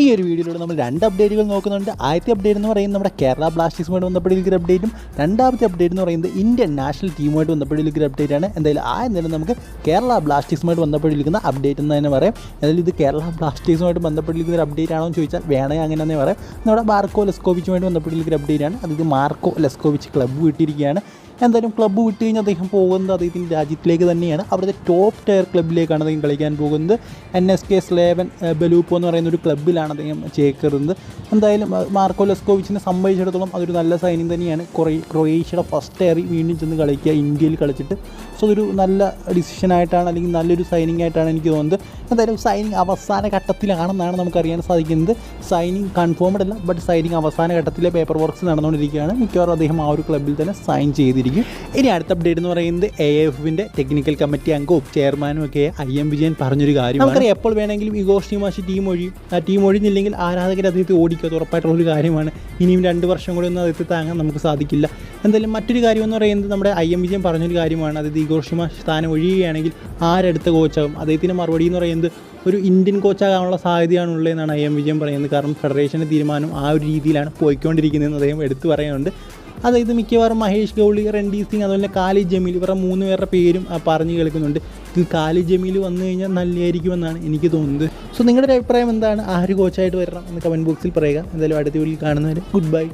ഈ ഒരു വീഡിയോയിലൂടെ നമ്മൾ രണ്ട് അപ്ഡേറ്റുകൾ നോക്കുന്നുണ്ട്. ആദ്യത്തെ അപ്ഡേറ്റ് എന്ന് പറയുന്നത് നമ്മുടെ കേരള ബ്ലാസ്റ്റേഴ്സുമായിട്ട് ബന്ധപ്പെട്ടിരിക്കുന്ന അപ്ഡേറ്റും രണ്ടാമത്തെ അപ്ഡേറ്റ് എന്ന് പറയുന്നത് ഇന്ത്യൻ നാഷണൽ ടീമുമായിട്ട് ബന്ധപ്പെട്ടിരിക്കുന്ന അപ്ഡേറ്റ് ആണ്. എന്തായാലും ആ എന്തായാലും നമുക്ക് കേരള ബ്ലാസ്റ്റേഴ്സുമായിട്ട് ബന്ധപ്പെട്ടിരിക്കുന്ന അപ്ഡേറ്റ് എന്ന് തന്നെ പറയാം. എന്തായാലും ഇത് കേരള ബ്ലാസ്റ്റേഴ്സുമായിട്ട് ബന്ധപ്പെട്ടിരിക്കുന്ന ഒരു അപ്ഡേറ്റ് ആണോ എന്ന് ചോദിച്ചാൽ വേണമെങ്കിൽ അങ്ങനെ തന്നെ പറയാം. നമ്മുടെ മാർക്കോ ലെസ്കോവിച്ചുമായിട്ട് ബന്ധപ്പെട്ടിരിക്കുന്ന അപ്ഡേറ്റ് ആണ്. അതായത് മാർക്കോ ലെസ്കോവിച്ച് ക്ലബ്ബ് വിട്ടിരിക്കുകയാണ്. എന്തായാലും ക്ലബ്ബ് വിട്ട് കഴിഞ്ഞാൽ അദ്ദേഹം പോകുന്നത് അദ്ദേഹത്തിന്റെ രാജ്യത്തിലേക്ക് തന്നെയാണ്. അവരുടെ ടോപ്പ് ടയർ ക്ലബ്ബിലേക്കാണ് അദ്ദേഹം കളിക്കാൻ പോകുന്നത്. N S K Slaven Belupo എന്ന് പറയുന്ന ഒരു ക്ലബ്ബിലാണ് അദ്ദേഹം ചേക്കേറുന്നത്. എന്തായാലും മാർക്കോ ലെസ്കോവിച്ചിനെ സംബന്ധിച്ചിടത്തോളം അതൊരു നല്ല സൈനിങ് തന്നെയാണ്. കുറേ ക്രൊയേഷ്യയുടെ ഫസ്റ്റ് എയറി വീണ്ടും ചെന്ന് കളിക്കുക ഇന്ത്യയിൽ കളിച്ചിട്ട്. സോ അതൊരു നല്ല ഡിസിഷനായിട്ടാണ് അല്ലെങ്കിൽ നല്ലൊരു സൈനിങ് ആയിട്ടാണ് എനിക്ക് തോന്നുന്നത്. എന്തായാലും സൈനിങ് അവസാന ഘട്ടത്തിലാണെന്നാണ് നമുക്കറിയാൻ സാധിക്കുന്നത്. സൈനിങ് കൺഫേംഡ് അല്ല ബട്ട് സൈനിങ് അവസാന ഘട്ടത്തിലെ പേപ്പർ വർക്ക്സ് നടന്നുകൊണ്ടിരിക്കുകയാണ്. മിക്കവാറും അദ്ദേഹം ആ ഒരു ക്ലബ്ബിൽ തന്നെ സൈൻ ചെയ്തിരിക്കും. ഇനി അടുത്ത അപ്ഡേറ്റ് എന്ന് പറയുന്നത് എ എഫിന്റെ ടെക്നിക്കൽ കമ്മിറ്റി അംഗവും ചെയർമാനും ഒക്കെ ഐ എം വിജയൻ പറഞ്ഞൊരു കാര്യം നമുക്കറിയാം എപ്പോൾ വേണമെങ്കിലും ഇഗോഷ് ടീമാഷി ടീം ഒഴിയും ആ ടീം ഒഴിഞ്ഞില്ലെങ്കിൽ ആരാധകർ അദ്ദേഹത്തെ ഓടിക്കുക അത് ഉറപ്പായിട്ടുള്ള ഒരു കാര്യമാണ്. ഇനിയും രണ്ട് വർഷം കൂടി ഒന്നും അദ്ദേഹത്തെ താങ്ങാൻ നമുക്ക് സാധിക്കില്ല. എന്തായാലും മറ്റൊരു കാര്യം എന്ന് പറയുന്നത് നമ്മുടെ ഐ എം വിജയൻ പറഞ്ഞൊരു കാര്യമാണ്. അതായത് ഇഗോഷിമ സ്ഥാനം ഒഴിയുകയാണെങ്കിൽ ആരെടുത്ത കോച്ചാകും അദ്ദേഹത്തിന്റെ മറുപടി എന്ന് പറയുന്നത് ഒരു ഇന്ത്യൻ കോച്ചാകാനുള്ള സാധ്യതയാണ് ഉള്ളതെന്നാണ് ഐ എം വിജയൻ പറയുന്നത്. കാരണം ഫെഡറേഷന്റെ തീരുമാനം ആ ഒരു രീതിയിലാണ് പോയിക്കൊണ്ടിരിക്കുന്നതെന്ന് അദ്ദേഹം എടുത്തു പറയുന്നുണ്ട്. അതായത് മിക്കവാറും മഹേഷ് ഗൗളി രൺദി സിംഗ് അതുപോലെ കാലി ജമീൽ ഇവരുടെ മൂന്ന് പേരുടെ പേരും പറഞ്ഞു കേൾക്കുന്നുണ്ട്. ഇത് കാലി ജമീൽ വന്നു കഴിഞ്ഞാൽ നല്ലതായിരിക്കുമെന്നാണ് എനിക്ക് തോന്നുന്നത്. സോ നിങ്ങളുടെ അഭിപ്രായം എന്താണ്? ആര് കോച്ചായിട്ട് വരണം എന്ന് കമന്റ് ബോക്സിൽ പറയുക. എന്തായാലും അടുത്ത വീട്ടിൽ കാണുന്നവരെ ഗുഡ് ബൈ